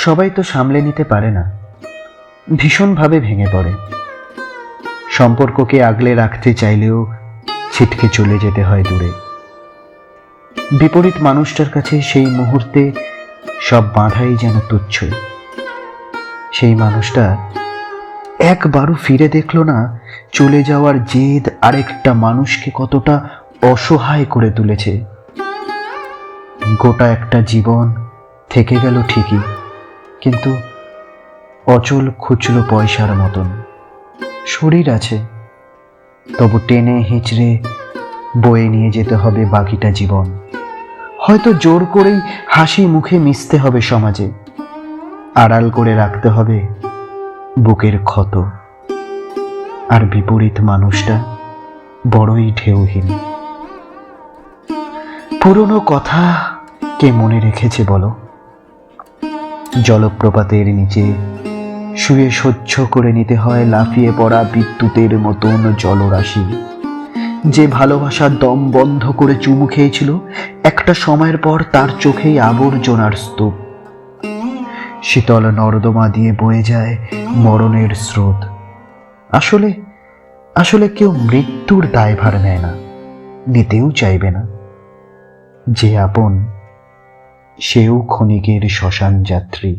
সবাই তো সামলে নিতে পারে না। ভীষণভাবে ভেঙে পড়ে। সম্পর্ককে আগলে রাখতে চাইলেও ছিটকে চলে যেতে হয় দূরে। বিপরীত মানুষটার কাছে সেই মুহূর্তে সব বাধাই যেন তুচ্ছ। সেই মানুষটা একবারও ফিরে দেখল না, চলে যাওয়ার জেদ আরেকটা মানুষকে কতটা অসহায় করে তুলেছে। গোটা একটা জীবন থেকে গেল ঠিকই। কিন্তু অচল খুচরো পয়সার মতন। শরীর আছে, তবু টেনে হিঁচড়ে বয়ে নিয়ে যেতে হবে বাকিটা জীবন। হয়তো জোর করেই হাসি মুখে মিশতে হবে সমাজে, আড়াল করে রাখতে হবে বুকের ক্ষত। আর বিপরীত মানুষটা বড়ই ঢেউহীন। পুরনো কথা কে মনে রেখেছে বলো? জলপ্রপাতের নিচে শুয়ে সহ্য করে নিতে হয় লাফিয়ে পড়া বিদ্যুতের মতন জলরাশি। যে ভালোবাসার দম বন্ধ করে চুমু খেয়েছিল, একটা সময়ের পর তার চোখেই আবর্জনার স্তূপ। শীতল নর্দমা দিয়ে বয়ে যায় মরণের স্রোত। আসলে আসলে কেউ মৃত্যুর দায়ভার নেয় না, নিতেও চাইবে না। যে আপন সেও ক্ষণিকের শ্মশান যাত্রী